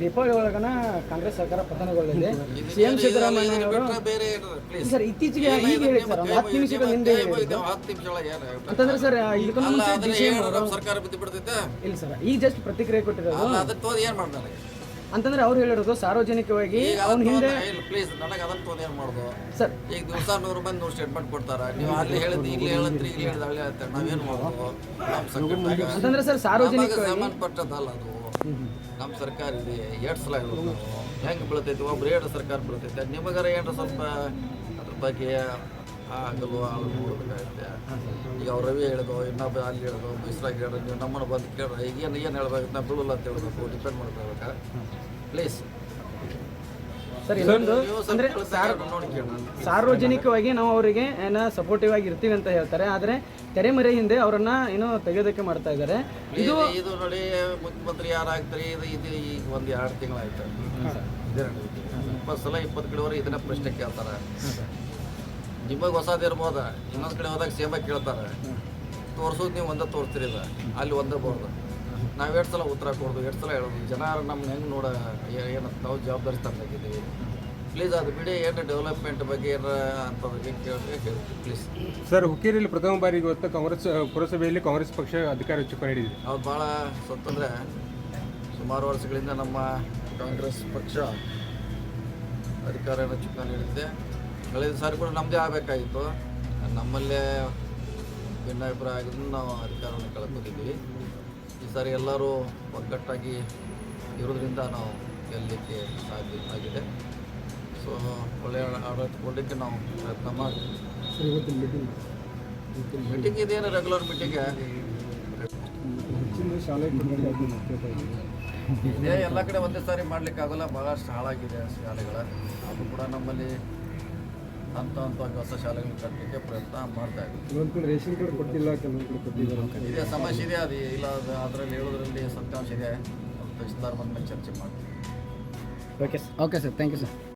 ದೀಪಾವಳಿ ಒಳಗನ ಕಾಂಗ್ರೆಸ್ ಸರ್ಕಾರ ಪತನಗೊಳ್ಳಲಿದೆ. ಇದು ಸಿದ್ದರಾಮಯ್ಯ ಅವರು ಸರ್ ಇತ್ತೀಚೆಗೆ ಈಗ ಹೇಳಿ ಸರ್ ಒಂದು ಹತ್ತು ನಿಮಿಷಗಳ ಹಿಂದೆ ಹೇಳಿದ್ರು. ಅಂತಂದ್ರೆ ಸರ್ ಇದು ಮುಂಚೆ ಸಿ ಸರ್ಕಾರ ಬಿದ್ದು ಬಿಡ್ತೈತೆ ಇಲ್ಲ ಸರ್ ಈಗ ಜಸ್ಟ್ ಪ್ರತಿಕ್ರಿಯೆ ಕೊಟ್ಟಿರೋದು ತೋದ್ ಏನ್ ಮಾಡ್ತಾರೆ? ಅಂತಂದ್ರೆ ಅವ್ರು ಹೇಳಿರೋದು ಸಾರ್ವಜನಿಕವಾಗಿ ಅವ್ನ ಹಿಂದೆ ಪ್ಲೀಸ್ ನನಗೆ ಅದನ್ನ ತೋದ್ ಏನ್ ಮಾಡೋದು? ಸರ್ ಈಗ ದಿವಸ ನೂರು ಮಂದಿ ನೂರು ಸ್ಟೇಟ್ಮೆಂಟ್ ಕೊಡ್ತಾರ. ನೀವು ಅಲ್ಲಿ ಹೇಳಿದ್ ಇಲ್ಲಿ ಹೇಳಿದ್ರಿ ಇಲ್ಲಿ ಹೇಳಿದ ಅಲ್ಲಿ ಹೇಳ್ತಾರೆ ನಾವೇನು ಮಾಡೋದು? ಅಂತಂದ್ರೆ ಸರ್ ಸಾರ್ವಜನಿಕ ಸಂಬಂಧಪಟ್ಟದಲ್ಲ ಅದು. ನಮ್ಮ ಸರ್ಕಾರ ಇದೆ ಎರಡು ಸಲ ಹೆಂಗೆ ಬೀಳ್ತೈತಿ? ಒಬ್ರು ಎರಡು ಸರ್ಕಾರ ಬೀಳ್ತೈತೆ. ನಿಮಗಾರ ಏನಾರ ಸ್ವಲ್ಪ ಅದ್ರ ಬಗ್ಗೆ ಆಗಲ್ವ ಅವ್ರು ನೋಡ್ಬೇಕಾಗುತ್ತೆ. ಈಗ ಅವ್ರು ರವಿ ಹೇಳೋದು ಇನ್ನೊಬ್ಬ ಅಲ್ಲಿ ಹೇಳೋದು ಮೈಸೂರಾಗಿ ಹೇಳೋದು ನೀವು ನಮ್ಮನ್ನು ಬಂದು ಕೇಳ್ರಿ. ಈಗ ಏನು ಹೇಳ್ಬೇಕು? ನಾವು ಬೀಳಲ್ಲ ಅಂತ ಹೇಳ್ಬೇಕು. ಡಿಪೆಂಡ್ ಮಾಡ್ಕೋಬೇಕಾ ಪ್ಲೀಸ್ ಸರ್ ಸಾರ್ವಜನಿಕವಾಗಿ ನಾವು ಅವರಿಗೆ ಏನ ಸಪೋರ್ಟಿವ್ ಆಗಿ ಇರ್ತೀವಿ ಅಂತ ಹೇಳ್ತಾರೆ. ಆದ್ರೆ ತೆರೆಮರೆ ಹಿಂದೆ ಅವರನ್ನ ಏನೋ ತೆಗೆಯೋದಕ್ಕೆ ಮಾಡ್ತಾ ಇದ್ದಾರೆ. ಇದು ಇದು ನೋಡಿ, ಮುಖ್ಯಮಂತ್ರಿ ಯಾರಾಗ್ತಾರೆ ಇದು ಇದು ಒಂದು ಎರಡು ತಿಂಗಳಾಯ್ತು. ಇಪ್ಪತ್ತು ಸಲ ಇಪ್ಪತ್ತು ಕಡೆವರೆಗೆ ಇದನ್ನ ಪ್ರಶ್ನೆ ಕೇಳ್ತಾರೆ. ನಿಮಗೆ ಹೊಸದ್ ಇರ್ಬೋದ? ಇನ್ನೊಂದು ಕಡೆ ಹೋದಾಗ ಸೇಮ ಕೇಳ್ತಾರೆ. ತೋರ್ಸೋದು ನೀವು ಒಂದೇ ತೋರಿಸ್ತೀರಿ ಅಲ್ಲಿ ಒಂದೇ ಬೋರ್ದು ನಾವು ಎರಡು ಸಲ ಉತ್ತರ ಕೊಡೋದು ಎರಡು ಸಲ ಹೇಳೋದು. ಜನ ನಮ್ಮನ್ನ ಹೆಂಗೆ ನೋಡ ಏನು ನಾವು ಜವಾಬ್ದಾರಿ ತಂದಾಗಿದ್ದೀವಿ ಪ್ಲೀಸ್ ಅದು ಬಿಡಿ ಏನು ಡೆವಲಪ್ಮೆಂಟ್ ಬಗ್ಗೆ ಏನಾರ ಅಂತ ಕೇಳಿ ಪ್ಲೀಸ್ ಸರ್ ಹುಕ್ಕೇರಿಯಲ್ಲಿ ಪ್ರಥಮ ಬಾರಿಗೆ ಇವತ್ತು ಕಾಂಗ್ರೆಸ್ ಪುರಸಭೆಯಲ್ಲಿ ಕಾಂಗ್ರೆಸ್ ಪಕ್ಷ ಅಧಿಕಾರ ಚುಕ್ಕಾಣಿ ಹಿಡಿದಿದೆ. ಅವ್ರು ಭಾಳ ಸ್ವತಂತ್ರ ಸುಮಾರು ವರ್ಷಗಳಿಂದ ನಮ್ಮ ಕಾಂಗ್ರೆಸ್ ಪಕ್ಷ ಅಧಿಕಾರನ ಚುಕ್ಕಾಣಿ ಹಿಡಿದಿದೆ. ಕಳೆದ ಸಾರಿ ಕೂಡ ನಮ್ಮದೇ ಆಗಬೇಕಾಗಿತ್ತು. ನಮ್ಮಲ್ಲೇ ಭಿನ್ನಾಭಿಪ್ರಾಯ ಆಗಿದ್ದು ನಾವು ಅಧಿಕಾರವನ್ನು ಕಳ್ಕೊಂಡಿದ್ದೀವಿ. ಈ ಸಾರಿ ಎಲ್ಲರೂ ಒಗ್ಗಟ್ಟಾಗಿ ಇರೋದ್ರಿಂದ ನಾವು ಗೆಲ್ಲಲಿಕ್ಕೆ ಸಾಧ್ಯ ಆಗಿದೆ. ಸೊ ಒಳ್ಳೆಯ ಆಡಳಿತ ಕೊಡಲಿಕ್ಕೆ ನಾವು ಪ್ರಯತ್ನ ಮಾಡಿ ಮೀಟಿಂಗ್ ಇದೇನು ರೆಗ್ಯುಲರ್ ಮೀಟಿಂಗ್ ಇದೇ ಎಲ್ಲ ಕಡೆ ಒಂದೇ ಸಾರಿ ಮಾಡ್ಲಿಕ್ಕೆ ಆಗೋಲ್ಲ ಭಾಳಷ್ಟು ಹಾಳಾಗಿದೆ ಶಾಲೆಗಳ. ಅದು ಕೂಡ ನಮ್ಮಲ್ಲಿ ಹಂತ ಅಂತ ಹೊಸ ಶಾಲೆಗಳು ಕಟ್ಟಲಿಕ್ಕೆ ಪ್ರಯತ್ನ ಮಾಡ್ತಾ ಕೆಲವೊಂದು ಕಡೆ ರೇಷನ್ ಕಾರ್ಡ್ ಕೊಟ್ಟಿಲ್ಲ ಕೆಲವೊಂದು ಕಡೆ ಕೊಟ್ಟಿದ್ದಾರೆ ಇದೇ ಸಮಸ್ಯೆ ಇದೆ ಅದು ಇಲ್ಲ ಅದು ಅದರಲ್ಲಿ ಹೇಳೋದ್ರಲ್ಲಿ ಸತ್ಯಾಂಶ ಇದೆ. ತಹಸೀಲ್ದಾರ್ ಬಂದ ಮೇಲೆ ಚರ್ಚೆ ಮಾಡ್ತೀವಿ. Okay okay sir thank you sir